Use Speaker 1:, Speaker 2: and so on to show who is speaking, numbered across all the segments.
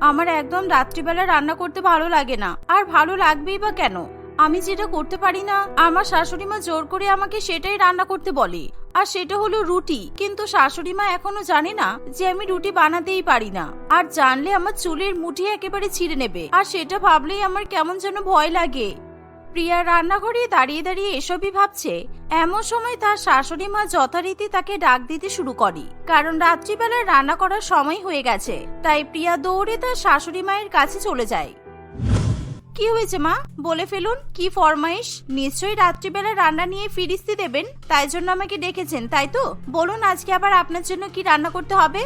Speaker 1: আমার একদম রাত্রিবেলা রান্না করতে ভালো লাগে না। আর ভালো লাগবেই বা কেন? আমি যেটা করতে পারি না, আমার শাশুড়ি মা জোর করে আমাকে সেটাই রান্না করতে বলে। আর সেটা হলো রুটি। কিন্তু শাশুড়ি মা এখনও জানে না যে আমি রুটি বানাতেই পারি না। আর জানলে আমার চুলের মুঠি একেবারে ছিঁড়ে নেবে। আর সেটা ভাবলেই আমার কেমন যেন ভয় লাগে। প্রিয়া রান্নাঘরে দাঁড়িয়ে দাঁড়িয়ে এসবই ভাবছে। এমন সময় তার শাশুড়ি মা যথারীতি তাকে ডাক দিতে শুরু করে। কারণ রাত্রিবেলা রান্না করার সময় হয়ে গেছে। তাই প্রিয়া দৌড়ে তার শাশুড়ি মায়ের কাছে চলে যায়। কি হয়েছে মা? বলে ফেলুন, কি ফরমাইশ? নিশ্চয়ই রাত্রিবেলা রান্না নিয়ে ফিরিস্তি দেবেন, তাই জন্য আমাকে ডেকেছেন, তাই তো? বলুন, আজকে আবার আপনার জন্য কি রান্না করতে হবে?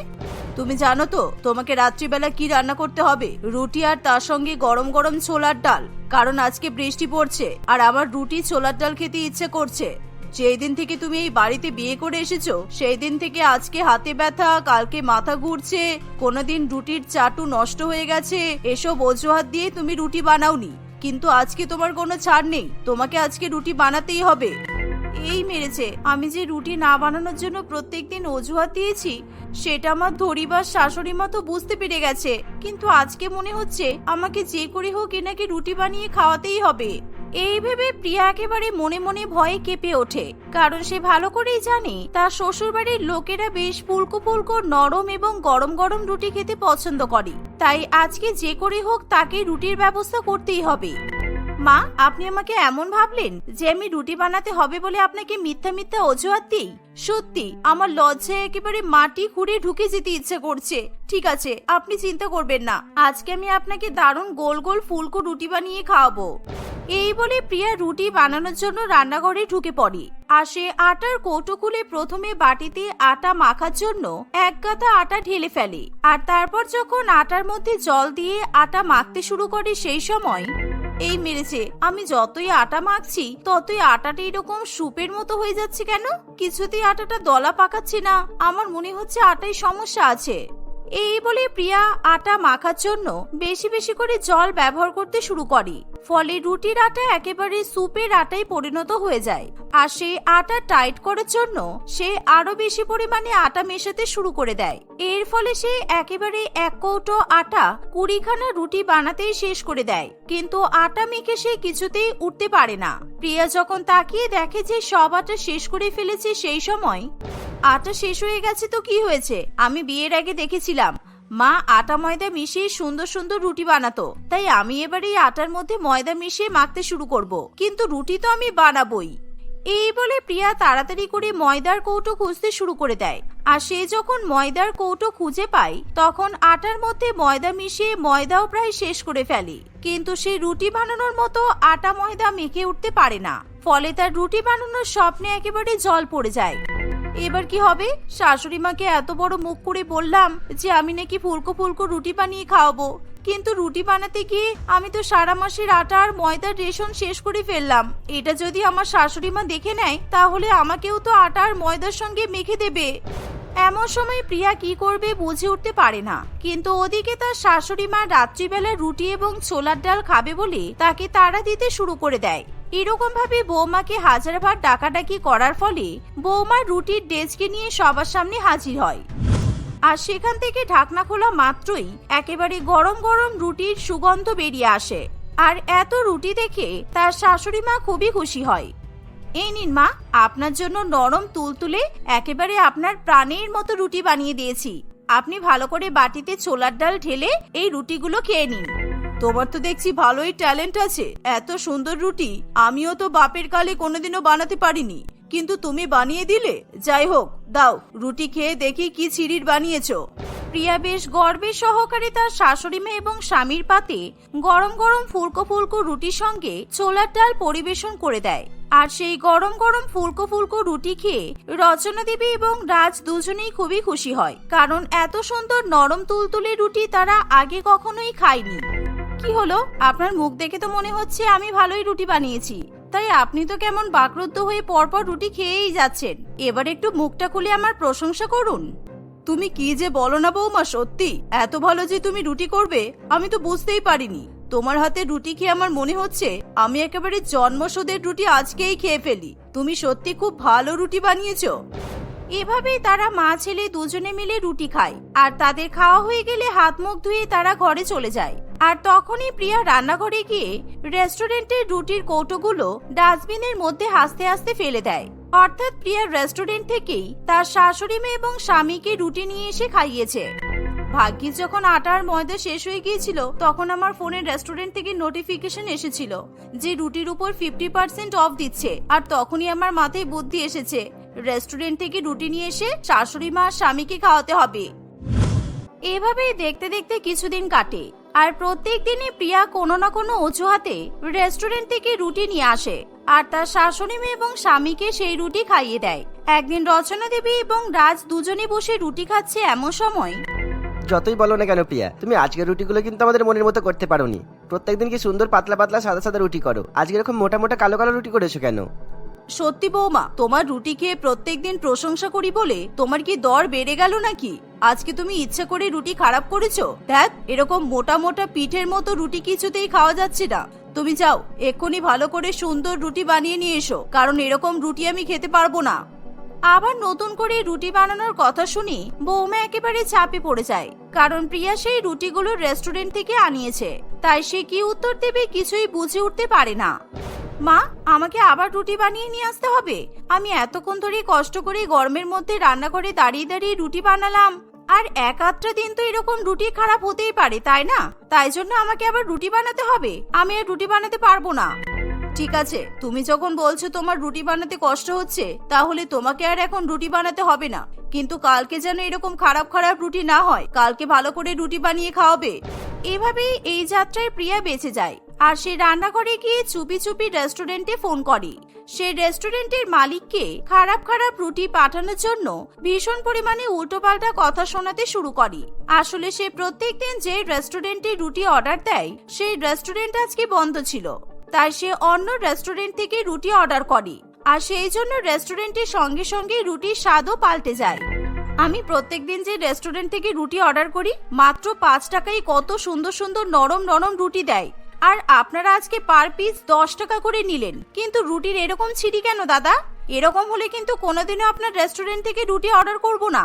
Speaker 1: তুমি জানো তো, তোমাকে রাত্রিবেলা কি রান্না করতে হবে? রুটি আর তার সঙ্গে গরম গরম ছোলার ডাল, কারণ আজকে বৃষ্টি পড়ছে, আর আমার রুটি ছোলার ডাল খেতে ইচ্ছে করছে। যেই দিন থেকে তুমি এই বাড়িতে বিয়ে করে এসেছ সেই দিন থেকে আজকে হাতে ব্যথা, কালকে মাথা ঘুরছে, কোনোদিন রুটির চাটু নষ্ট হয়ে গেছে, এসব অজুহাত দিয়ে তুমি রুটি বানাওনি। কিন্তু আজকে তোমার কোনো ছাড় নেই, তোমাকে আজকে রুটি বানাতেই হবে। এই মেরেছে, আমি যে রুটি না বানানোর জন্য প্রত্যেকদিন অজুহাত দিয়েছি, সেটা আমার ধরিবার শাশুড়ি মতো বুঝতে পেরে গেছে। কিন্তু আজকে মনে হচ্ছে, আমাকে যে করে হোক এনাকে রুটি বানিয়ে খাওয়াতেই হবে। এই ভেবে প্রিয়া একেবারে মনে মনে ভয়ে কেঁপে ওঠে, কারণ সে ভালো করেই জানে তার শ্বশুরবাড়ির লোকেরা বেশ ফুলকো ফুলকো নরম এবং গরম গরম রুটি খেতে পছন্দ করে। তাই আজকে যে করে হোক তাকে রুটির ব্যবস্থা করতেই হবে। মা, আপনি আমাকে এমন ভাবলেন যে আমি রুটি বানাতে হবে বলে আপনাকে মিথ্যা মিথ্যা অজুহাত দিই? সত্যি, আমার লজ্জায় একেবারে মাটি খুঁড়ে ঢুকে যেতে ইচ্ছে করছে। ঠিক আছে, আপনি চিন্তা করবেন না। আজকে আমি আপনাকে দারুণ গোল গোল ফুলকো রুটি বানিয়ে খাওয়াবো। এই বলে প্রিয়া রুটি বানানোর জন্য রান্নাঘরে ঢুকে পড়ে। আর সে আটার কৌটো খুলে প্রথমে বাটিতে আটা মাখার জন্য এক গাদা আটা ঢেলে ফেলে। আর তারপর যখন আটার মধ্যে জল দিয়ে আটা মাখতে শুরু করে সেই সময় এই মেরেছে। আমি যতই আটা মাখছি, ততই আটাটা এরকম সুপের মতো হয়ে যাচ্ছে কেন? কিছুতেই আটাটা দলা পাকাচ্ছি না। আমার মনে হচ্ছে আটাই সমস্যা আছে। এই বলে প্রিয়া আটা মাখার জন্য বেশি বেশি করে জল ব্যবহার করতে শুরু করে। ফলে রুটির আটা একেবারে সুপের আটায় পরিণত হয়ে যায়। আর সেই আটা টাইট করার জন্য সে আরও বেশি পরিমাণে আটা মেশাতে শুরু করে দেয়। এর ফলে সে একেবারে এক কৌটো আটা কুড়িখানা রুটি বানাতেই শেষ করে দেয়। কিন্তু আটা মেখে সে কিছুতেই উঠতে পারে না। প্রিয়া যখন তাকিয়ে দেখে যে সব আটা শেষ করে ফেলেছে সেই সময়, আটা শেষ হয়ে গেছে তো কি হয়েছে? আমি বিয়ের আগে দেখেছিলাম। মা আটা ময়দা মিশিয়ে সুন্দর সুন্দর রুটি বানাতো। তাই আমি এবার এই আটার মধ্যে ময়দা মিশিয়ে মাখতে শুরু করব। কিন্তু রুটি তো আমি বানাবই। এই বলে প্রিয়া তাড়াতাড়ি করে ময়দার কৌটো খুঁজতে শুরু করে দেয়। আর সে যখন ময়দার কৌটো খুঁজে পায়, তখন আটার মধ্যে ময়দা মিশিয়ে ময়দাও প্রায় শেষ করে ফেলে। কিন্তু সে রুটি বানানোর মতো আটা ময়দা মেখে উঠতে পারে না। ফলে তার রুটি বানানোর স্বপ্নে একেবারে জল পড়ে যায়। এবার কি হবে? শাশুড়ি মাকে এত বড় মুখ করে বললাম যে, আমি নাকি ফুলকো ফুলকো রুটি বানিয়ে খাওয়াবো। কিন্তু রুটি বানাতে গিয়ে আমি তো সারা মাসের আটা আর ময়দার রেশন শেষ করে ফেললাম। এটা যদি আমার শাশুড়ি মা দেখে নেয়, তাহলে আমাকেও তো আটা আর ময়দার সঙ্গে মেখে দেবে। এমন সময় প্রিয়া কি করবে বুঝে উঠতে পারে না। কিন্তু ওদিকে তার শাশুড়ি মা রাত্রিবেলা রুটি এবং ছোলার ডাল খাবে বলে তাকে তাড়া দিতে শুরু করে দেয়। এরকম ভাবে বৌমাকে হাজারবার ডাকাডাকি করার ফলে বৌমা রুটির ডেস্কে নিয়ে সবার সামনে হাজির হয়। আর সেখান থেকে ঢাকনা খোলা মাত্রই একেবারে গরম গরম রুটির সুগন্ধ বেরিয়ে আসে। আর এত রুটি দেখে তার শাশুড়ি মা খুবই খুশি হয়। এই নিন মা, আপনার জন্য নরম তুলতুলে একেবারে আপনার প্রাণের মতো রুটি বানিয়ে দিয়েছি। আপনি ভালো করে বাটিতে ছোলার ডাল ঢেলে এই রুটিগুলো খেয়ে নিন। তোমার তো দেখছি ভালোই ট্যালেন্ট আছে, এত সুন্দর রুটি। আমিও তো বাপের কালে কোনোদিনও বানাতে পারিনি। কিন্তু তুমি বানিয়ে দিলে? যাই হোক, দাও, রুটি খেয়ে দেখি কি ছিরির বানিয়েছো। প্রিয়া বেশ গর্বের সহকারে তার শাশুড়ি মেয়ে এবং স্বামীর পাতে গরম গরম ফুলকো ফুলকো রুটির সঙ্গে ছোলার ডাল পরিবেশন করে দেয়। আর সেই গরম গরম ফুলকো ফুলকো রুটি খেয়ে রচনা দেবী এবং রাজ দুজনেই খুবই খুশি হয়। কারণ এত সুন্দর নরম তুলতুলে রুটি তারা আগে কখনোই খায়নি। কি হলো? আপনার মুখ দেখে তো মনে হচ্ছে আমি ভালোই রুটি বানিয়েছি। তাই আপনি তো কেমন বাকরুদ্ধ হয়ে পরপর রুটি খেয়েই যাচ্ছেন। এবার একটু মুখটা খুলে আমার প্রশংসা করুন। তুমি কি যে বলো না বৌমা, সত্যি? এত ভালো যে তুমি রুটি করবে, আমি তো বুঝতেই পারিনি। তোমার হাতে রুটি খেয়ে আমার মনে হচ্ছে, আমি একেবারে জন্মসুদের রুটি আজকেই খেয়ে ফেলি। তুমি সত্যি খুব ভালো রুটি বানিয়েছো। এভাবেই তারা মা ছেলে দুজনে মিলে রুটি খায়, আর তাদের খাওয়া হয়ে গেলে হাত মুখ ধুয়ে তারা ঘরে চলে যায়। আর তখনই প্রিয়া রান্নাঘরে গিয়ে রেস্টুরেন্টের রুটির কৌটোগুলো ডাস্টবিনের মধ্যে হাসতে হাসতে ফেলে দেয়। অর্থাৎ প্রিয়ার রেস্টুরেন্ট থেকেই তার শাশুড়ি মেয়ে এবং স্বামীকে রুটি নিয়ে এসে খাইয়েছে। ভাগ্যিস যখন আটার ময়দা শেষ হয়ে গিয়েছিল, তখন আমার ফোনে রেস্টুরেন্ট থেকে নোটিফিকেশন এসেছিল যে রুটির উপর ফিফটি পার্সেন্ট অফ দিচ্ছে আর তখনই আমার মাথায় বুদ্ধি এসেছে। রেস্টুরেন্ট থেকে রুটি নিয়ে এসে শাশুড়ি মা স্বামীকে খাওয়াতে হবে। এভাবেই দেখতে দেখতে কিছুদিন কাটে, আর প্রত্যেক দিনই প্রিয়া কোনো না কোনো অজুহাতে রেস্টুরেন্ট থেকে রুটি নিয়ে আসে, আর তার শাশুড়ি মেয়ে এবং স্বামীকে সেই রুটি খাইয়ে দেয়। একদিন রচনা দেবী এবং রাজ দুজনে বসে রুটি খাচ্ছে এমন সময়।
Speaker 2: যতই বলো না কেন প্রিয়া, তুমি আজকের রুটিগুলো কিন্তু আমাদের মনের মতো করতে পারোনি। প্রত্যেকদিন কি সুন্দর পাতলা পাতলা সাদা সাদা রুটি করো। আজকে এরকম মোটা মোটা কালো কালো রুটি করেছ কেন?
Speaker 1: সত্যি বৌমা, তোমার রুটি খেয়ে প্রত্যেকদিন প্রশংসা করি বলে তোমার কি দর বেড়ে গেল নাকি? আজকে তুমি ইচ্ছা করে রুটি খারাপ করেছ? দেখ, এরকম মোটা মোটা পিঠের মতো রুটি কিছুতেই খাওয়া যাচ্ছে না। তুমি যাও, এক্ষুনি ভালো করে সুন্দর রুটি বানিয়ে নিয়ে এসো, কারণ এরকম রুটি আমি খেতে পারব না। আবার নতুন করে রুটি বানানোর কথা শুনি বৌমা একেবারে চাপে পড়ে যায়, কারণ প্রিয়া সেই রুটিগুলো রেস্টুরেন্ট থেকে আনিয়েছে, তাই সে কি উত্তর দেবে কিছুই বুঝে উঠতে পারে না। মা, আমাকে আবার রুটি বানিয়ে নিয়ে আসতে হবে। আমি এতক্ষণ ধরে কষ্ট করে গরমের মধ্যে রান্নাঘরে দাঁড়িয়ে দাঁড়িয়ে রুটি বানালাম। আর এক আধটা দিন তো এরকম রুটি খারাপ হতেই পারে, তাই না? তাই জন্য আমাকে আবার রুটি বানাতে হবে। আমি আর রুটি বানাতে পারব না। ঠিক আছে, তুমি যখন বলছো তোমার রুটি বানাতে কষ্ট হচ্ছে, তাহলে তোমাকে আর এখন রুটি বানাতে হবে না। কিন্তু কালকে যেন এরকম খারাপ খারাপ রুটি না হয়, কালকে ভালো করে রুটি বানিয়ে খাওয়াবে। এভাবেই এই যাত্রায় প্রিয়া বেঁচে যায়। আর সে রান্নাঘরে গিয়ে চুপি চুপি রেস্টুরেন্টে ফোন করে। সে রেস্টুরেন্টের মালিককে খারাপ খারাপ রুটি পাঠানোর জন্য ভীষণ পরিমাণে উল্টোপাল্টা কথা শোনাতে শুরু করে। আসলে সে প্রত্যেকদিন যে রেস্টুরেন্টে রুটি অর্ডার দেয়, সেই রেস্টুরেন্ট আজকে বন্ধ ছিল। তাই সে অন্য রেস্টুরেন্ট থেকে রুটি অর্ডার করে। আর সেই জন্য রেস্টুরেন্টের সঙ্গে সঙ্গে রুটির স্বাদও পাল্টে যায়। আমি প্রত্যেক দিন যে রেস্টুরেন্ট থেকে রুটি অর্ডার করি, মাত্র পাঁচ টাকায় কত সুন্দর সুন্দর নরম নরম রুটি দেয়। আর আপনারা আজকে পার পিস দশ টাকা করে নিলেন। কিন্তু রুটির এরকম ছিটি কেন দাদা? এরকম হলে কিন্তু কোনোদিনও আপনার রেস্টুরেন্ট থেকে রুটি অর্ডার করব না।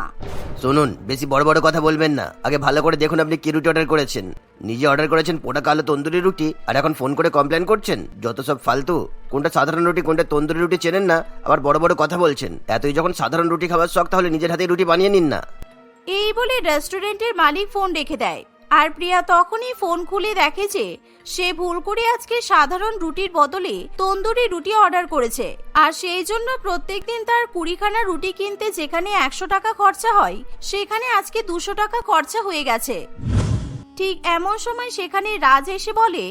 Speaker 2: শুনুন বেশি বড় বড় কথা বলবেন না। আগে ভালো করে দেখুন আপনি কি রুটি অর্ডার করেছেন। নিজে অর্ডার করেছেন পোটা কালো তন্দুরি রুটি আর এখন ফোন করে কমপ্লেন করছেন? যত সব ফালতু। কোনটা সাধারণ রুটি কোনটা তন্দুরি রুটি চেনেন না আবার বড় বড় কথা বলছেন। এতই যখন সাধারণ রুটি খাবার শখ তাহলে নিজের হাতে রুটি বানিয়ে নিন না।
Speaker 1: এই বলে রেস্টুরেন্টের মালিক ফোন রেখে দেয়। আর প্রিয়া তখনই ফোন খুলে দেখে যে সে ভুল করে আজকে সাধারণ রুটির বদলে তন্দুরি রুটি অর্ডার করেছে। আর সেই জন্য প্রত্যেক দিন তার কুড়িখানা রুটি কিনতে যেখানে একশো টাকা খরচা হয়, সেখানে আজকে দুশো টাকা খরচা হয়ে গেছে। ঠিক এমন সময় সেখানে রাজ এসে বলে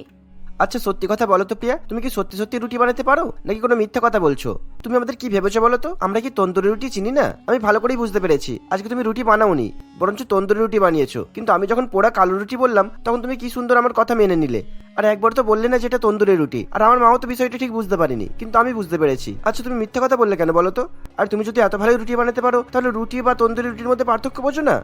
Speaker 2: আচ্ছা সত্যি কথা বলো তো প্রিয়া, তুমি কি সত্যি সত্যি রুটি বানাতে পারো? নাকি কোনো মিথ্যা কথা বলছো? তুমি আমাদের কি ভেবেছো বলো তো? আমরা কি তন্দুরি রুটি চিনি না? আমি ভালো করেই বুঝতে পেরেছি। আজকে তুমি রুটি বানাওনি, বরঞ্চ তন্দুরি রুটি বানিয়েছো। কিন্তু আমি যখন পোড়া কালো রুটি বললাম, তখন তুমি কি সুন্দর আমার কথা মেনে নিলে। আর একবার তো বললে না যেটা তন্দুরি রুটি। আর আমার মাও তো বিষয়টা ঠিক বুঝতে পারিনি, কিন্তু আমি বুঝতে পেরেছি। আচ্ছা তুমি মিথ্যা কথা বললে কেন বলো তো? আর তুমি যদি এত ভালো রুটি বানাতে পারো, তাহলে রুটি বা তন্দুরি রুটির মধ্যে পার্থক্য বোঝো না।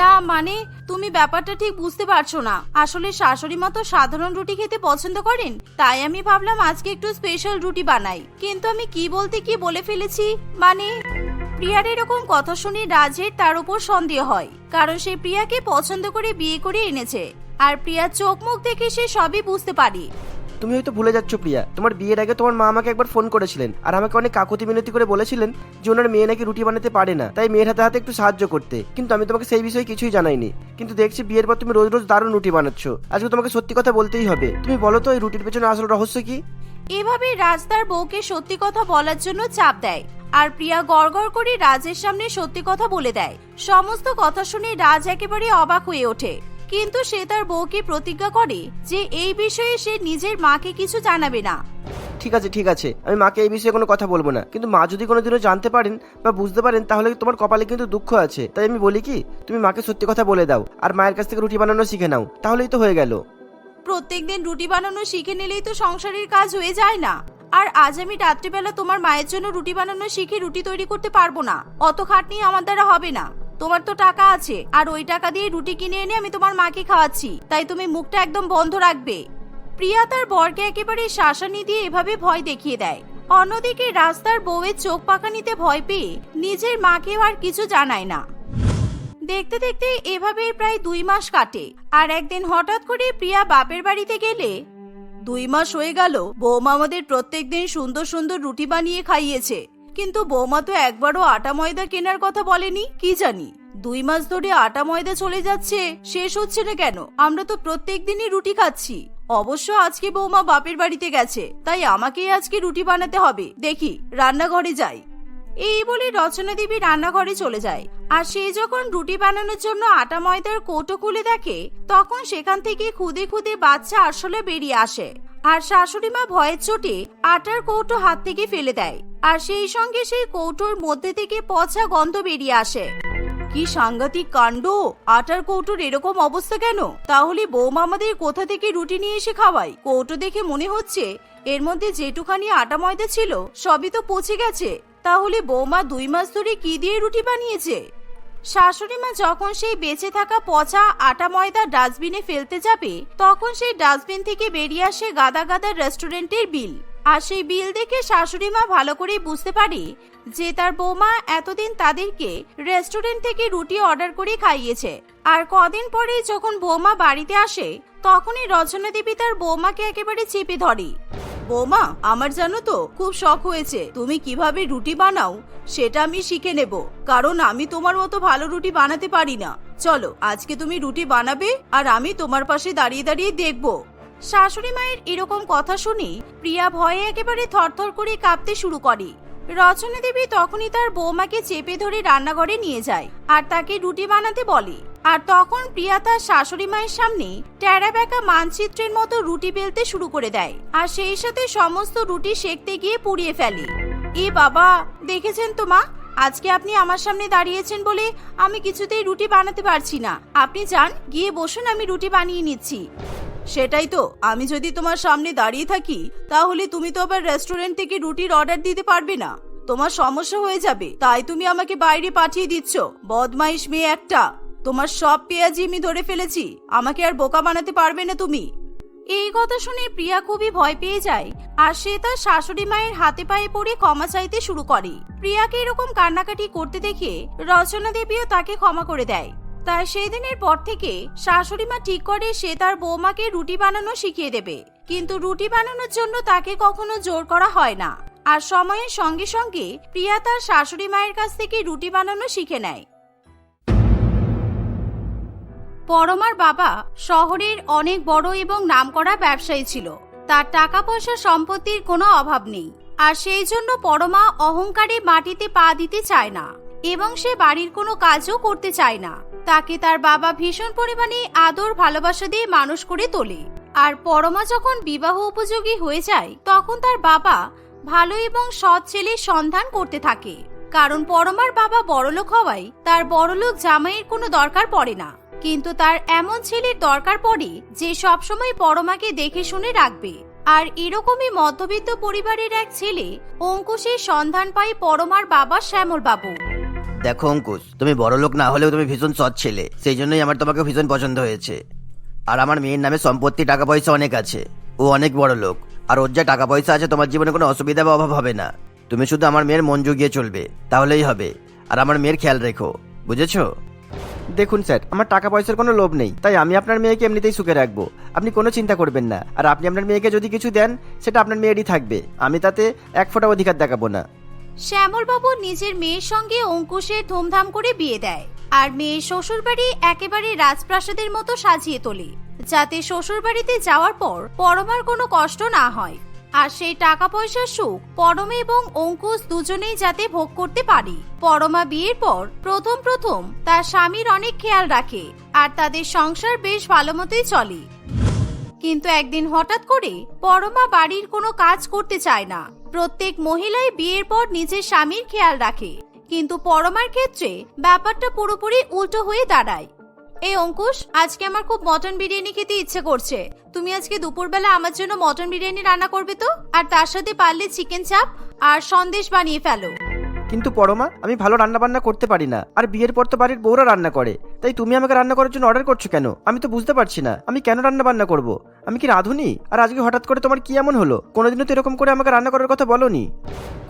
Speaker 1: না মানে তুমি ব্যাপারটা ঠিক বুঝতে পারছ না। আসলে শাশুড়ি মা তো সাধারণ রুটি খেতে পছন্দ করেন? তাই আমি ভাবলাম আজকে একটু স্পেশাল রুটি বানাই। কিন্তু আমি কি বলতে কি বলে ফেলেছি? মানে প্রিয়ার এরকম কথা শুনে রাজের তার উপর সন্দেহ হয়, কারণ সে প্রিয়াকে পছন্দ করে বিয়ে করে এনেছে। আর প্রিয়ার চোখ মুখ দেখে সে সবই বুঝতে পারে।
Speaker 2: তুমি হয়তো ভুলে যাচ্ছ প্রিয়া। তোমার বিয়ের আগে তোমার মা আমাকে একবার ফোন করেছিলেন, আর আমাকে অনেক কাকুতি মিনতি করে বলেছিলেন যে ওনার মেয়ে নাকি রুটি বানাতে পারে না, তাই মেয়ের হাতে হাতে একটু সাহায্য করতে। কিন্তু আমি তোমাকে সেই বিষয়ে কিছুই জানাইনি। কিন্তু দেখছি বিয়ের পর তুমি রোজ রোজ দারুণ রুটি বানাচ্ছ। আজকে তোমাকে সত্যি কথা বলতেই হবে। তুমি বলো তো, এই রুটির পেছনে আসল রহস্য কি?
Speaker 1: এভাবে রাজ তার বউকে সত্যি কথা বলার জন্য চাপ দেয়, আর প্রিয়া গড়গড় করে রাজের সামনে সত্যি কথা বলে দেয়। সমস্ত কথা শুনে রাজ একেবারে অবাক হয়ে ওঠে। কিন্তু সে তার বউকে প্রতিজ্ঞা করে যে এই বিষয়ে সে নিজের মাকে কিছু জানাবে না।
Speaker 2: ঠিক আছে ঠিক আছে। আমি মাকে এই বিষয়ে কোনো কথা বলব না। কিন্তু মা যদি কোনোদিনও জানতে পারেন বা বুঝতে পারেন তাহলে তোমার কপালে কিন্তু দুঃখ আছে। তাই আমি বলি কি তুমি মাকে সত্যি কথা বলে দাও আর মায়ের কাছ থেকে রুটি বানানো শিখে নাও। তাহলেই তো হয়ে গেল।
Speaker 1: প্রত্যেকদিন রুটি বানানো শিখে নিলেই তো সংসারের কাজ হয়ে যায় না। আর আজ আমি রাত্রিবেলা তোমার মায়ের জন্য রুটি বানানো শিখে রুটি তৈরি করতে পারব না। অত খাটনি আমার দ্বারা হবে না। তোমার তো টাকা আছে, আর ওই টাকা দিয়ে রুটি কিনে এনে আমি তোমার মাকে খাওয়াচ্ছি। তাই তুমি মুখটা একদম বন্ধ রাখবে। প্রিয়া তার বরকে একেবারে শাসানি দিয়ে এভাবে ভয় দেখিয়ে দেয়। অন্যদিকে রাস্তার বউয়ের চোখ পাকানিতে ভয় পেয়ে নিজের মাকেও আর কিছু জানায় না। দেখতে দেখতে এভাবে প্রায় দুই মাস কাটে, আর একদিন হঠাৎ করে প্রিয়া বাপের বাড়িতে গেলে, দুই মাস হয়ে গেল, বৌমা আমাদের প্রত্যেকদিন সুন্দর সুন্দর রুটি বানিয়ে খাইয়েছে। কিন্তু বৌমা তো একবারও আটা ময়দা কেনার কথা বলেনি, কি জানি? দুই মাস ধরে আটা ময়দা চলে যাচ্ছে, শেষ হচ্ছে না কেন? আমরা তো প্রত্যেক দিনই রুটি খাচ্ছি। অবশ্য আজকে বৌমা বাপের বাড়িতে গেছে, তাই আমাকেই আজকে রুটি বানাতে হবে। দেখি, রান্নাঘরে যাই। এই বলে রচনা দেবী রান্নাঘরে চলে যায়। আর সে যখন রুটি বানানোর জন্য আটা ময়দার কৌটো খুলে দেখে, তখন সেখান থেকে খুদে খুদে বাচ্চা আসলে বেরিয়ে আসে। আর শাশুড়ি মা ভয়ের চোটে আটার কৌটো হাত থেকে ফেলে দেয়। আর সেই সঙ্গে সেই কৌটোর মধ্যে থেকে পচা গন্ধ বেরিয়ে আসে। কি সাংঘাতিক কাণ্ড! আটার কৌটোর এরকম অবস্থা কেন? তাহলে বৌমা আমাদের কোথা থেকে রুটি নিয়ে এসে খাওয়াই কৌটো দেখে মনে হচ্ছে এর মধ্যে যেটুখানি আটা ময়দা ছিল, সবই তো পচে গেছে। তাহলে বৌমা দুই মাস ধরে কি দিয়ে রুটি বানিয়েছে? শাশুড়ি মা যখন সেই বেঁচে থাকা পচা আটা ময়দা ডাস্টবিনে ফেলতে যাবে, তখন সেই ডাস্টবিন থেকে বেরিয়ে আসে গাদা গাদা রেস্টুরেন্টের বিল। আর সেই বিল দেখে শাশুড়ি মা ভালো করে বুঝতে পারে যে তার বৌমা এতদিন তাদেরকে রেস্টুরেন্ট থেকে রুটি অর্ডার করে খাইয়েছে। আর কদিন পরে যখন বৌমা বাড়িতে আসে, তখনই রচনা দেবী তার বৌমাকে একেবারে চেপে ধরে। বৌমা, আমার জানো তো, খুব শখ হয়েছে। তুমি কীভাবে রুটি বানাও, সেটা আমি শিখে নেব। কারণ আমি তোমার মতো ভালো রুটি বানাতে পারি না। চলো, আজকে তুমি রুটি বানাবে, আর আমি তোমার পাশে দাঁড়িয়ে দাঁড়িয়ে দেখব। শাশুড়ি মায়ের এরকম কথা শুনে প্রিয়া ভয়ে একেবারে থরথর করে কাঁপতে শুরু করে। রচনা দেবী তখনই তার বৌমাকে চেপে ধরে রান্নাঘরে নিয়ে যায়, আর তাকে রুটি বানাতে বলে। আর তখন প্রিয়া তার শাশুড়ি মায়ের সামনে ট্যারা ব্যাকা মানচিত্রের মতো রুটি বেলতে শুরু করে দেয়। আর সেই সাথে সমস্ত রুটি সেকতে গিয়ে পুড়িয়ে ফেলে। এ বাবা, দেখেছেন তো মা? আজকে আপনি আমার সামনে দাঁড়িয়েছেন বলে আমি কিছুতেই রুটি বানাতে পারছি না। আপনি যান, গিয়ে বসুন, আমি রুটি বানিয়ে নিচ্ছি। সেটাই তো, আমি যদি তোমার সামনে দাঁড়িয়ে থাকি, তাহলে তুমি তো আবার রেস্টুরেন্ট থেকে রুটির অর্ডার দিতে পারবে না। তোমার সমস্যা হয়ে যাবে, তাই তুমি আমাকে বাইরে পাঠিয়ে দিচ্ছ। বদমাইশ মেয়ে একটা। তোমার সব পেঁয়াজি আমি ধরে ফেলেছি। আমাকে আর বোকা বানাতে পারবে না তুমি। এই কথা শুনে প্রিয়া খুবই ভয় পেয়ে যায়, আর সে তার শাশুড়ি মায়ের হাতে পায়ে পড়ে ক্ষমা চাইতে শুরু করে। প্রিয়াকে এরকম কান্নাকাটি করতে দেখে রচনা দেবীও তাকে ক্ষমা করে দেয়। তাই সেই দিনের পর থেকে শাশুড়ি মা ঠিক করে সে তার বৌমাকে রুটি বানানো শিখিয়ে দেবে। কিন্তু রুটি বানানোর জন্য তাকে কখনো জোর করা হয় না। আর সময়ের সঙ্গে সঙ্গে প্রিয়া তার শাশুড়ি মায়ের কাছ থেকে রুটি বানানো শিখে নেয়। পরমার বাবা শহরের অনেক বড় এবং নামকরা ব্যবসায়ী ছিল। তার টাকা পয়সা সম্পত্তির কোনো অভাব নেই। আর সেই জন্য পরমা অহংকারে মাটিতে পা দিতে চায় না এবং সে বাড়ির কোনো কাজও করতে চায় না। তাকে তার বাবা ভীষণ পরিমাণে আদর, ভালোবাসা দিয়ে মানুষ করে তোলে। আর পরমা যখন বিবাহ উপযোগী হয়ে যায়, তখন তার বাবা ভালো এবং সৎ ছেলের সন্ধান করতে থাকে। কারণ পরমার বাবা বড়লোক হওয়ায় তার বড়লোক জামাইয়ের কোনো দরকার পড়ে না। কিন্তু তার এমন ছেলের দরকার পড়ে যে সবসময় পরমাকে দেখে শুনে রাখবে। আর এরকমই মধ্যবিত্ত পরিবারের এক ছেলে অঙ্কুশের সন্ধান পায় পরমার বাবা শ্যামল বাবু
Speaker 2: দেখো অঙ্কুশ, তুমি বড় লোক না হলেও তুমি ভীষণ সৎ ছেলে, সেই জন্যই আমার তোমাকে ভীষণ পছন্দ হয়েছে। আর আমার মেয়ের নামে সম্পত্তি, টাকা পয়সা অনেক আছে। ও অনেক বড় লোক, আর ওর যা টাকা পয়সা আছে তোমার জীবনে কোনো অসুবিধা বা অভাব হবে না। তুমি শুধু আমার মেয়ের মন জুগিয়ে চলবে, তাহলেই হবে। আর আমার মেয়ের খেয়াল রেখো, বুঝেছ? দেখুন স্যার, আমার টাকা পয়সার কোনো লোভ নেই, তাই আমি আপনার মেয়েকে এমনিতেই সুখে রাখব। আপনি কোনো চিন্তা করবেন না, আর আপনি আপনার মেয়েকে যদি কিছু দেন, সেটা আপনার মেয়েরই থাকবে। আমি তাতে এক ফোঁটা অধিকার দেখাবো না।
Speaker 1: শ্যামলবাবু নিজের মেয়ের সঙ্গে অঙ্কুশের ধুমধাম করে বিয়ে দেয়, আর মেয়ের শ্বশুরবাড়ি একেবারে রাজপ্রাসাদের মতো সাজিয়ে তোলে, যাতে শ্বশুরবাড়িতে যাওয়ার পর পরমার কোনো কষ্ট না হয়। আর সেই টাকা পয়সার সুখ পরমে এবং অঙ্কুশ দুজনেই যাতে ভোগ করতে পারে। পরমা বিয়ের পর প্রথম প্রথম তার স্বামীর অনেক খেয়াল রাখে আর তাদের সংসার বেশ ভালো মতোই চলে। কিন্তু একদিন হঠাৎ করে পরমা বাড়ির কোনো কাজ করতে চায় না। প্রত্যেক মহিলাই বিয়ের পর নিজের স্বামীর খেয়াল রাখে। কিন্তু পরমার ক্ষেত্রে ব্যাপারটা পুরোপুরি উল্টো হয়ে দাঁড়ায়। এই অঙ্কুশ, আজকে আমার খুব মটন বিরিয়ানি খেতে ইচ্ছে করছে। তুমি আজকে দুপুরবেলা আমার জন্য মটন বিরিয়ানি রান্না করবে তো? আর তার সাথে পারলে চিকেন চাপ আর সন্দেশ বানিয়ে ফেলো।
Speaker 2: কিন্তু পরমা, আমি ভালো রান্না বান্না করতে পারি না। আর বিয়ের পর তো বাড়ির বউরা রান্না করে। তাই তুমি আমাকে রান্না করার জন্য অর্ডার করছ কেন? আমি তো বুঝতে পারছি না। আমি কেন রান্না বান্না করব? আমি কি রাঁধুনি? আর আজকে হঠাৎ করে তোমার কি এমন হলো? কোনোদিনও তো এরকম করে আমাকে রান্না করার কথা বলনি।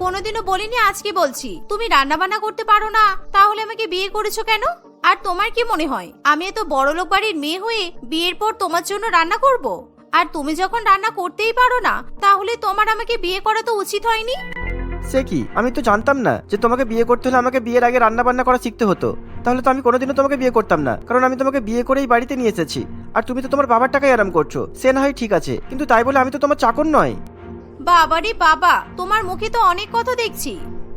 Speaker 1: কোনোদিনও বলিনি আজকে বলছি। তুমি রান্না বান্না করতে পারো না, তাহলে আমাকে বিয়ে করেছ কেন? আর তোমার কি মনে হয়? আমি এত বড়লোক বাড়ির মেয়ে হয়ে বিয়ের পর তোমার জন্য রান্না করব? আর তুমি যখন রান্না করতেই পারো না, তাহলে তোমার আমাকে বিয়ে করা তো উচিত হয়নি?
Speaker 2: সে কি? আমি তো জানতাম না যে তোমাকে বিয়ে করতে হলে আমাকে বিয়ের আগে রান্না বান্না করা শিখতে হতো। তাহলে তো আমি কোনোদিনও তোমাকে বিয়ে করতাম না, কারণ আমি তোমাকে বিয়ে করেই বাড়িতে নিয়ে এসেছি। আর তুমি তো তোমার বাবার টাকায় আরাম করছ। সে না হয় ঠিক আছে, কিন্তু তাই বলে আমি তো তোমার চাকর নয়
Speaker 1: বাবারে বাবা, তোমার মুখে তো অনেক কথা দেখছি।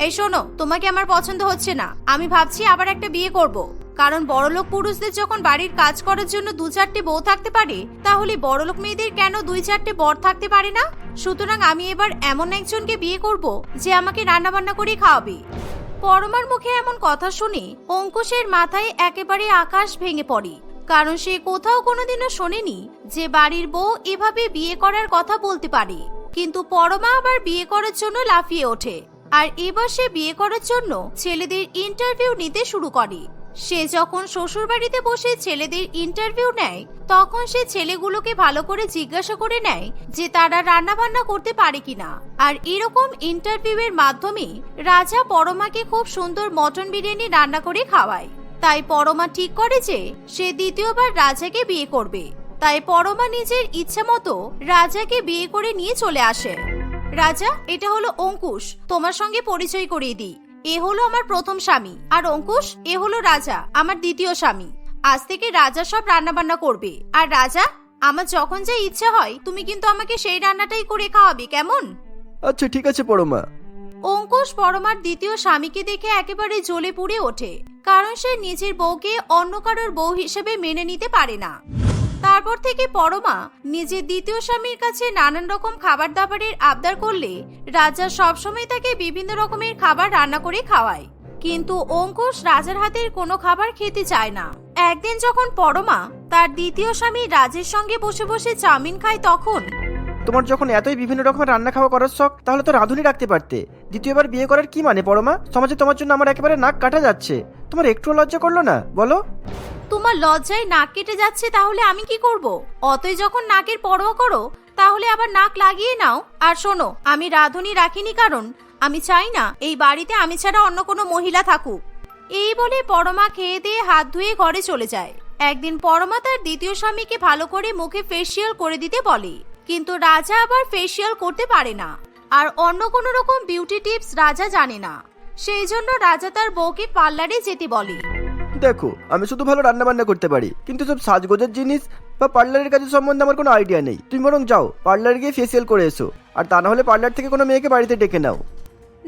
Speaker 1: এই শোনো, তোমাকে আমার পছন্দ হচ্ছে না। আমি ভাবছি আবার একটা বিয়ে করব। কারণ বড়লোক পুরুষদের যখন বাড়ির কাজ করার জন্য দু চারটে বউ থাকতে পারে, তাহলে বড়লোক মেয়েদের কেন দুই চারটে বর থাকতে পারে না? সুতরাং আমি এবার এমন একজনকে বিয়ে করব যে আমাকে রান্না বান্না করে খাওয়াবে। পরমার মুখে এমন কথা শুনে অঙ্কুশের মাথায় একেবারে আকাশ ভেঙে পড়ে, কারণ সে কোথাও কোনোদিনও শোনেনি যে বাড়ির বউ এভাবে বিয়ে করার কথা বলতে পারে। কিন্তু পরমা আবার বিয়ে করার জন্য লাফিয়ে ওঠে, আর এবার সে বিয়ে করার জন্য ছেলেদের ইন্টারভিউ নিতে শুরু করে। সে যখন শ্বশুর বাড়িতে বসে ছেলেদের ইন্টারভিউ নেয়, তখন সে ছেলেগুলোকে ভালো করে জিজ্ঞাসা করে নেয় যে তারা রান্না বান্না করতে পারে কিনা। আর এরকম ইন্টারভিউ এর মাধ্যমে রাজা পরমাকে খুব সুন্দর মটন বিরিয়ানি রান্না করে খাওয়ায়। তাই পরমা ঠিক করে যে সে দ্বিতীয়বার রাজাকে বিয়ে করবে। তাই পরমা নিজের ইচ্ছে মতো রাজাকে বিয়ে করে নিয়ে চলে আসে। রাজা, এটা হলো অঙ্কুশ, তোমার সঙ্গে পরিচয় করিয়ে দিই। এ হলো আমার প্রথম স্বামী। আর অঙ্কুশ এ হলো রাজা আমার দ্বিতীয় স্বামী। আজ থেকে রাজা সব রান্না বান্না করবে। আর রাজা আমার যখন যে ইচ্ছে হয় তুমি কিন্তু আমাকে সেই রান্নাটাই করে খাওয়াবে কেমন?
Speaker 2: আচ্ছা ঠিক আছে পরমা।
Speaker 1: অঙ্কুশ পরমার দ্বিতীয় স্বামীকে দেখে একেবারে জ্বলে পুড়ে ওঠে কারণ সে নিজের বউকে অন্য কারোর বউ হিসেবে মেনে নিতে পারে না। তারপর থেকে পরমা নিজের দ্বিতীয় স্বামীর কাছে নানান রকম খাবার দাবারের আবদার করলে রাজা সবসময় তাকে বিভিন্ন রকমের খাবার রান্না করে খাওয়ায়। কিন্তু অঙ্কুশ রাজার হাতের কোনো খাবার খেতে চায় না। একদিন যখন পরমা তার দ্বিতীয় স্বামী রাজের সঙ্গে বসে বসে চাউমিন খায় তখন
Speaker 2: তোমার যখন এতই বিভিন্ন রকমের রান্না খাওয়া করার শখ, তাহলে তো রাঁধুনি রাখতে পারতে। দ্বিতীয়বার বিয়ে করার কি মানে পরমা? সমাজে তোমার জন্য আমার একেবারে নাক কাটা যাচ্ছে। তোমার একটু লজ্জা করল না, বলো?
Speaker 1: তোমার লজ্জায় নাক কেটে যাচ্ছে, তাহলে আমি কি করব? অতই যখন নাকের পরোয়া করো, তাহলে আবার নাক লাগিয়ে নাও। আর শোনো, আমি রাঁধুনি রাখিনি কারণ আমি চাই না এই বাড়িতে আমি ছাড়া অন্য কোনো মহিলা থাকুক। এই বলে পরমা খেয়ে দিয়ে হাত ধুয়ে ঘরে চলে যায়। একদিন পরমা তার দ্বিতীয় স্বামীকে ভালো করে মুখে ফেসিয়াল করে দিতে বলে, কিন্তু রাজা আবার ফেসিয়াল করতে পারে না। আর অন্য কোনো রকম বিউটি টিপস রাজা জানে না। সেই জন্য রাজা তার বউকে পার্লারে যেতে বলে।
Speaker 2: দেখো, আমি শুধু ভালো রান্না বান্না করতে পারি, কিন্তু সব সাজগোজের জিনিস বা পার্লারের কাজের সম্বন্ধে আমার কোনো আইডিয়া নেই। তুমি বরং যাও, পার্লারে গিয়ে ফেসিয়াল করে এসো, আর তা না হলে পার্লার থেকে কোনো মেয়েকে বাড়িতে ডেকে নাও।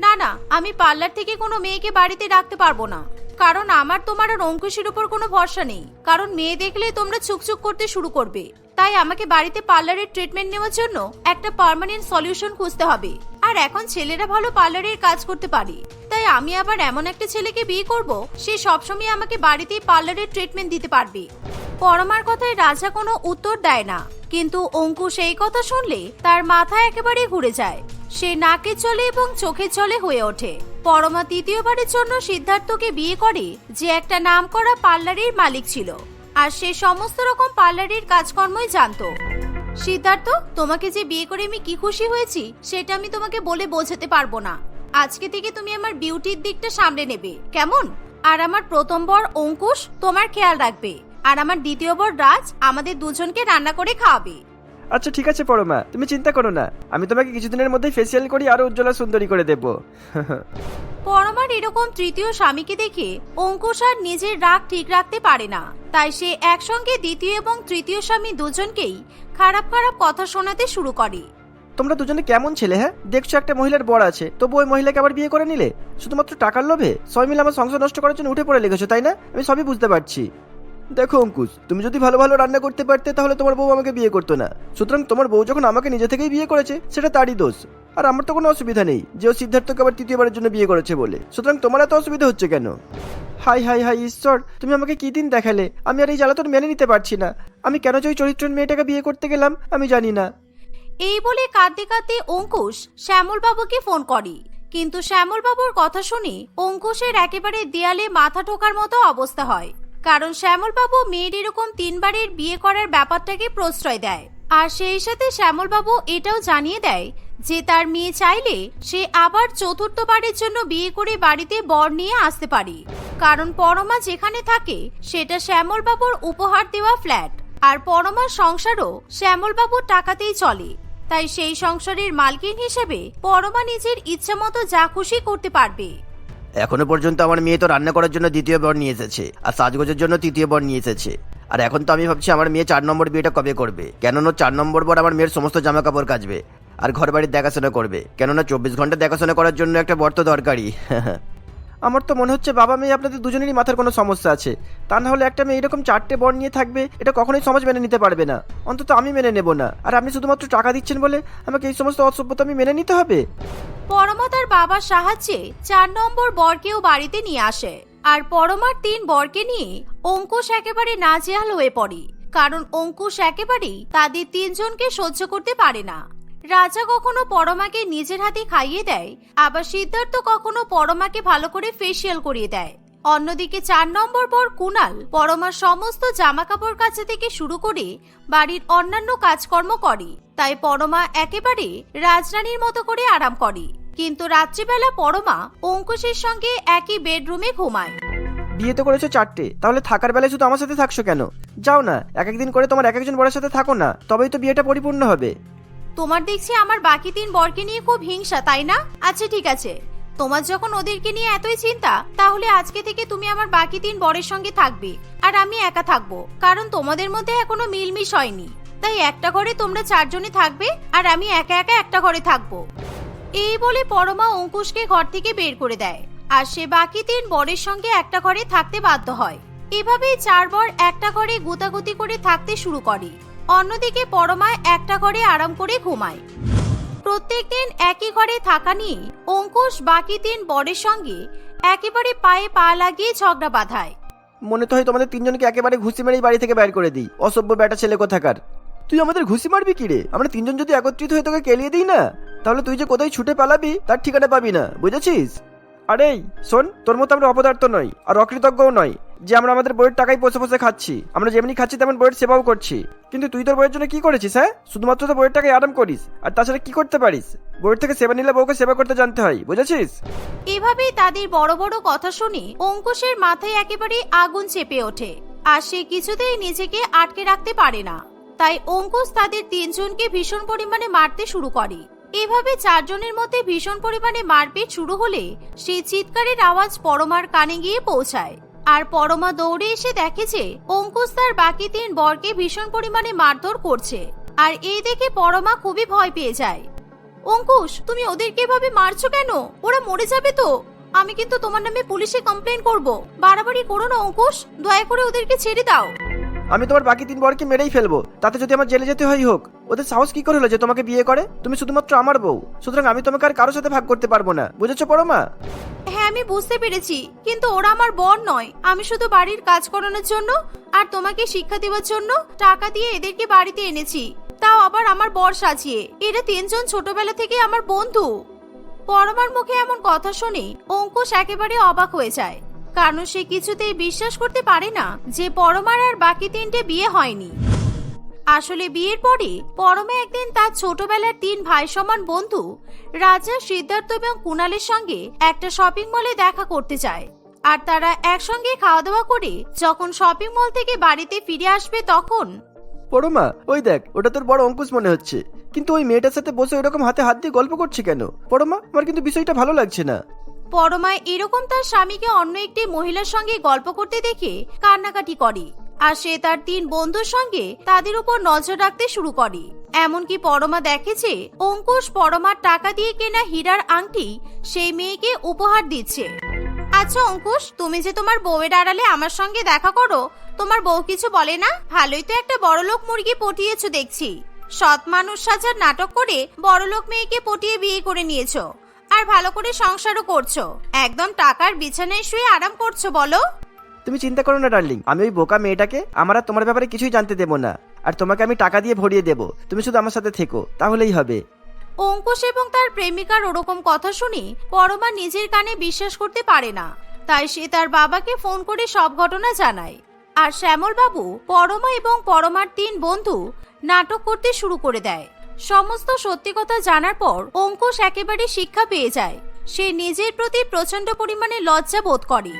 Speaker 1: না না, আমি পার্লার থেকে কোনো মেয়েকে বাড়িতে ডাকতে পারব না। কারণ আমার তোমার আর অঙ্কুশের উপর কোনো ভরসা নেই। কারণ মেয়ে দেখলে তোমরা চুকচুক করতে শুরু করবে। তাই আমাকে বাড়িতে পার্লারের ট্রিটমেন্ট নেওয়ার জন্য একটা পার্মানেন্ট সলিউশন খুঁজতে হবে। আর এখন ছেলেরা ভালো পার্লারের কাজ করতে পারে। তাই আমি আবার এমন একটা ছেলেকে বিয়ে করব, সে সবসময় আমাকে বাড়িতেই পার্লারের ট্রিটমেন্ট দিতে পারবে। পরমার কথায় রাজা কোনো উত্তর দেয় না। কিন্তু অঙ্কুশ এই কথা শুনলে তার মাথা একেবারে ঘুরে যায়। সে নাকের চলে এবং চোখের চলে হয়ে ওঠে। পরমা তৃতীয়বারের জন্য সিদ্ধার্থকে বিয়ে করে যে একটা নামকরা পার্লারের মালিক ছিল। আর সে সমস্ত রকম পার্লারের কাজকর্মই জানতো। সিদ্ধার্থ, তোমাকে যে বিয়ে করে আমি কি খুশি হয়েছি, সেটা আমি তোমাকে বলে বোঝাতে পারব না। আজকে থেকে তুমি আমার বিউটির দিকটা সামলে নেবে। কেমন? আর আমার প্রথম বর অঙ্কুশ, তোমার খেয়াল রাখবে। আর আমার দ্বিতীয় বর রাজ আমাদের দুজনকে রান্না করে খাওয়াবে।
Speaker 2: আচ্ছা ঠিক আছে পরমা তুমি চিন্তা করো না। আমি তোমাকে কিছুদিনের মধ্যেই ফেসিয়াল করি আরও উজ্জ্বলা সুন্দরী করে দেবো।
Speaker 1: পরমার এরকম তৃতীয় স্বামীকে দেখে অঙ্কুশ আর নিজের রাগ ঠিক রাখতে পারে না। তাই সে একসঙ্গে দ্বিতীয় এবং তৃতীয় স্বামী দুজনকেই খারাপ খারাপ কথা শোনাতে শুরু করে।
Speaker 2: তোমরা দুজনে কেমন ছেলে হ্যাঁ? দেখছ একটা মহিলার বর আছে তবু ওই মহিলাকে আবার বিয়ে করে নিলে? শুধুমাত্র টাকার লোভে? সবাই মিলে আমার সংসার নষ্ট করার জন্য উঠে পড়ে লেগেছো তাই না? আমি সবই বুঝতে পারছি। দেখো অঙ্কুশ, তুমি যদি ভালো ভালো রান্না করতে পারতে, তাহলে তোমার বউ আমাকে বিয়ে করতো না। সুতরাং তোমার বউ যখন আমাকে নিজে থেকেই বিয়ে করেছে, সেটা তারই দোষ। আর আমার তো কোনো অসুবিধা নেই, যে ও সিদ্ধার্থকে আবার তৃতীয়বারের জন্য বিয়ে করেছে বলে। সুতরাং তোমার এত অসুবিধা হচ্ছে কেন? হাই হাই হাই, ঈশ্বর, তুমি আমাকে কি দিন দেখালে? আমি আর এই জ্বালাতন মেনে নিতে পারছি না। আমি কেন যে ওই চরিত্রের মেয়েটাকে বিয়ে করতে গেলাম, আমি জানি না।
Speaker 1: এই বলে কাঁদতে কাঁদতে অঙ্কুশ শ্যামল বাবুকে ফোন করে। কিন্তু শ্যামলবাবুর কথা শুনে অঙ্কুশের একেবারে দেয়ালে মাথা ঠোকার মতো অবস্থা হয়। কারণ শ্যামলবাবু মেয়ের এরকম তিনবারের বিয়ে করার ব্যাপারটাকে প্রশ্রয় দেয়। আর সেই সাথে শ্যামলবাবু এটাও জানিয়ে দেয় যে তার মেয়ে চাইলে সে আবার চতুর্থবারের জন্য বিয়ে করে বাড়িতে বর নিয়ে আসতে পারে। কারণ পরমা যেখানে থাকে, সেটা শ্যামলবাবুর উপহার দেওয়া ফ্ল্যাট। আর পরমার সংসারও শ্যামলবাবুর টাকাতেই চলে। তাই সেই সংসারের মালকিন হিসেবে পরমা নিজের ইচ্ছা মতো যা খুশি করতে পারবে।
Speaker 2: এখনও পর্যন্ত আমার মেয়ে তো রান্না করার জন্য দ্বিতীয় বর নিয়ে এসেছে, আর সাজগোজের জন্য তৃতীয় বর নিয়ে এসেছে। আর এখন তো আমি ভাবছি আমার মেয়ে চার নম্বর বিয়েটা কবে করবে? কেননা চার নম্বর বর আমার মেয়ের সমস্ত জামা কাপড় কাচবে, আর ঘর বাড়ির দেখাশোনা করবে। কেননা চব্বিশ ঘণ্টা দেখাশোনা করার জন্য একটা বর তো দরকারই। আমার তো মনে হচ্ছে বাবা মেয়ে আপনাদের দুজনেরই মাথার কোনো সমস্যা আছে। তা না হলে একটা মেয়ে এরকম চারটে বর নিয়ে থাকবে, এটা কখনোই সমাজ মেনে নিতে পারবে না। অন্তত আমি মেনে নেব না। আর আপনি শুধুমাত্র টাকা দিচ্ছেন বলে আমাকে এই সমস্ত অসভ্যতা আমি মেনে নিতে হবে?
Speaker 1: পরমা তার বাবার সাহায্যে চার নম্বর বরকেও বাড়িতে নিয়ে আসে। আর পরমার তিন বরকে নিয়ে অঙ্কুশ একেবারে নাজেহাল হয়ে পড়ে। কারণ অঙ্কুশ একেবারেই তাদের তিনজনকে সহ্য করতে পারে না। রাজা কখনো পরমাকে নিজের হাতে খাইয়ে দেয়, আবার সিদ্ধার্থ কখনো পরমাকে ভালো করে ফেসিয়াল করিয়ে দেয়। অন্যদিকে চার নম্বর পর কুনাল পরমার সমস্ত জামা কাপড় কাচা থেকে শুরু করে বাড়ির অন্যান্য কাজকর্ম করে। তাই পরমা একেবারে রাজরানীর মতো করে আরাম করে। কিন্তু রাত্রিবেলা পরমা অঙ্কুশের সঙ্গে একই বেডরুমে ঘুমায়।
Speaker 2: বিয়ে তো করেছ চারটে, তাহলে থাকার বেলায় শুধু আমার সাথে থাকছো কেন? যাও না, এক একদিন করে তোমার এক একজন বড়ের সাথে থাকো না, তবেই তো বিয়েটা পরিপূর্ণ হবে।
Speaker 1: তোমার দেখছি আমার বাকি তিন বরকে নিয়ে খুব হিংসা, তাই না? আচ্ছা ঠিক আছে। তোমার যখন ওদেরকে নিয়ে এতই চিন্তা, তাহলে আজকে থেকে তুমি আমার বাকি তিন বরের সঙ্গে থাকবে, আর আমি একা থাকব, কারণ তোমাদের মধ্যে এখনও মিলমিশ হয়নি। তাই একটা ঘরে তোমরা চারজনে থাকবে, আর আমি একা একা একটা ঘরে থাকব। এই বলে পরমা অঙ্কুশকে ঘর থেকে বের করে দেয়, আর সে বাকি তিন বরের সঙ্গে একটা ঘরে থাকতে বাধ্য হয়। এভাবেই চার বর একটা ঘরে গুতাগুতি করে থাকতে শুরু করে। অন্যদিকে পরমায় একটা ঘরে আরাম করে ঘুমায়। প্রত্যেকদিন একই ঘরে থাকা নিয়ে অঙ্কুশ বাকি তিন বরের সঙ্গে একেবারে পায়ে পা লাগিয়ে ঝগড়া বাঁধায়।
Speaker 2: মনে তো হয় তোমাদের তিনজনকে একেবারে ঘুষি মেরেই বাড়ি থেকে বের করে দিই। অসভ্য বেটা ছেলে কোথাকার। তুই আমাদের ঘুষি মারবি কি রে? আমরা তিনজন যদি একত্রিত হয়ে তোকে কেলিয়ে দিই না? তাহলে তুই যে কোথায় ছুটে পালাবি, তার ঠিকানা পাবি না, বুঝেছিস? আরে, শোন, তোর মতো আমরা অপদার্থ নই, আর অকৃতজ্ঞও নয় যে আমরা আমাদের বইয়ের টাকায় বসে বসে খাচ্ছি, আমরা যেমনি খাচ্ছি তেমন বইয়ের সেবাও করছি। কিন্তু তুই তোর বইয়ের জন্য কি করেছিস হ্যাঁ? শুধুমাত্র তো বইয়ের টাকায় আরাম করিস, আর তাছাড়া কি করতে পারিস? বইয়ের থেকে সেবা নিলে বউকে সেবা করতে জানতে হয়, বুঝেছিস?
Speaker 1: এভাবেই তাদের বড় বড় কথা শুনে অঙ্কুশের মাথায় একেবারে আগুন চেপে ওঠে, আর সে কিছুতেই নিজেকে আটকে রাখতে পারে না। তাই অঙ্কুশ তাদের তিনজনকে ভীষণ পরিমাণে মারতে শুরু করে। এভাবে চারজনের মধ্যে ভীষণ পরিমাণে মারপিট শুরু হলে সেই চিৎকারের আওয়াজ পরমার কানে গিয়ে পৌঁছায়। আর পরমা দৌড়ে এসে দেখে যে অঙ্কুশ তার বাকি তিন বরকে ভীষণ পরিমাণে মারধর করছে। আর এই দেখে পরমা খুবই ভয় পেয়ে যায়। অঙ্কুশ, তুমি ওদেরকে এভাবে মারছো কেন? ওরা মরে যাবে তো। আমি কিন্তু তোমার নামে পুলিশে কমপ্লেন করব। বাড়াবাড়ি করো না, অঙ্কুশ। দয়া করে ওদেরকে ছেড়ে দাও।
Speaker 2: আমি তোমার বাকি তিন বরকে মেরেই ফেলব। তাতে যদি আমার জেলে যেতে হয়, হোক। ওদের সাহস কি করে হলো যে তোমাকে বিয়ে করে? তুমি শুধুমাত্র আমার বউ। সুতরাং আমি তোমাকে আর কারোর সাথে ভাগ করতে পারব না। বুঝেছ পরমা?
Speaker 1: হ্যাঁ আমি বুঝতে পেরেছি। কিন্তু ওরা আমার বর নয়। আমি শুধু বাড়ির কাজ করানোর জন্য আর তোমাকে শিক্ষা দেওয়ার জন্য টাকা দিয়ে এদেরকে বাড়িতে এনেছি। তাও আবার আমার বর সাজিয়ে। এরা তিনজন ছোটবেলা থেকে আমার বন্ধু। পরমার মুখে এমন কথা শুনে অঙ্কুশ একেবারে অবাক হয়ে যায়। কারণ সে কিছুতেই বিশ্বাস করতে পারে না যে পরমার আর বাকি তিনটে বিয়ে হয়নি। আসলে বিয়ের পরে পরমে একদিন তার ছোটবেলার তিন ভাই সমান বন্ধু, রাজা সিদ্ধার্থ এবং কুণালের সঙ্গে একটা শপিং মলে দেখা করতে যায়। আর তারা একসঙ্গে খাওয়া দাওয়া করে যখন শপিং মল থেকে বাড়িতে ফিরে আসবে তখন
Speaker 2: পরমা, ওই দেখ, ওটা তোর বড় অঙ্কুশ মনে হচ্ছে। কিন্তু ওই মেয়েটার সাথে বসে ওইরকম হাতে হাত দিয়ে গল্প করছে কেন? পরমা, আমার কিন্তু বিষয়টা ভালো লাগছে না।
Speaker 1: পরমায় এরকম তার স্বামীকে অন্য একটি মহিলার সঙ্গে গল্প করতে দেখে কান্নাকাটি করে। আর সে তার তিন বন্ধুর সঙ্গে তাদের উপর নজর রাখতে শুরু করে। এমনকি পরমা দেখেছে অঙ্কুশ পরমার টাকা দিয়ে কেনা হীরার আংটি সেই মেয়েকে উপহার দিচ্ছে। আচ্ছা অঙ্কুশ, তুমি যে তোমার বউয়ের আড়ালে আমার সঙ্গে দেখা করো, তোমার বউ কিছু বলে না? ভালোই তো একটা বড়লোক মুরগি পটিয়েছো দেখছি। সৎ মানুষ সাজার নাটক করে বড়লোক মেয়েকে পটিয়ে বিয়ে করে নিয়েছো। আর ভালো করে সংসারও করছ। একদম টাকার বিছানায় শুয়ে আরাম করছ বলো।
Speaker 2: তুমি চিন্তা করো না ডার্লিং। আমি ওই বোকা মেয়েটাকে আমার আর তোমার ব্যাপারে কিছুই জানতে দেবো না। আর তোমাকে আমি টাকা দিয়ে ভরিয়ে দেবো। তুমি শুধু আমার সাথে থেকো তাহলেই হবে।
Speaker 1: অঙ্কুশ এবং তার প্রেমিকার ওরকম কথা শুনে পরমা নিজের কানে বিশ্বাস করতে পারে না। তাই সে তার বাবাকে ফোন করে সব ঘটনা জানায়। আর শ্যামল বাবু পরমা এবং পরমার তিন বন্ধু নাটক করতে শুরু করে দেয়। সমস্ত সত্যি কথা জানার পর অঙ্কুশ একেবারে শিক্ষা পেয়ে যায়। সে নিজের প্রতি প্রচণ্ড পরিমাণে লজ্জা বোধ করে।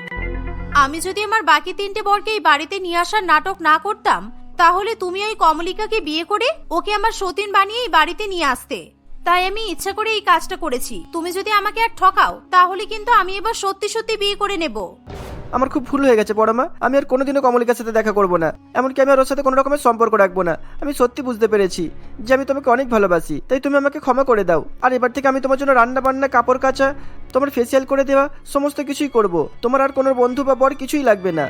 Speaker 1: আমি যদি আমার বাকি তিনটে বরকে এই বাড়িতে নিয়ে আসার নাটক না করতাম, তাহলে তুমি ওই কমলিকাকে বিয়ে করে ওকে আমার সতীন বানিয়ে এই বাড়িতে নিয়ে আসতে। তাই আমি ইচ্ছা করে এই কাজটা করেছি। তুমি যদি আমাকে আর ঠকাও, তাহলে কিন্তু আমি এবার সত্যি সত্যি বিয়ে করে নেব।
Speaker 2: আমার খুব ভুল হয়ে গেছে, বড় মা। আমি আর কোনোদিনও কমলিকার সাথে দেখা করব না। এমনকি আমি আর ওর সাথে কোনো রকমের সম্পর্ক রাখব না। আমি সত্যি বুঝতে পেরেছি যে আমি তোমাকে অনেক ভালোবাসি। তাই তুমি আমাকে ক্ষমা করে দাও। আর এবার থেকে আমি তোমার জন্য রান্না বান্না কাপড় কাচা, তোমার ফেসিয়াল করে দেওয়া, সমস্ত কিছুই করব। তোমার আর কোনো বন্ধু বা বর কিছুই লাগবে না।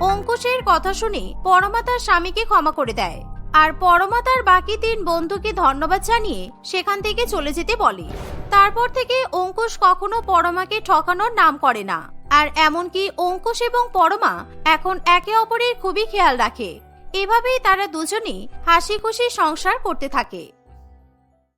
Speaker 1: অঙ্কুশের কথা শুনে পরমা তার স্বামীকে ক্ষমা করে দেয়। আর পরমা তার বাকি তিন বন্ধুকে ধন্যবাদ জানিয়ে সেখান থেকে চলে যেতে বলে। তারপর থেকে অঙ্কুশ কখনো পরমাকে ঠকানোর নাম করে না। আর এমনকি অঙ্কুশ এবং পরমা এখন একে অপরের খুবই খেয়াল রাখে। এভাবেই তারা দুজনেই হাসি খুশি সংসার করতে থাকে।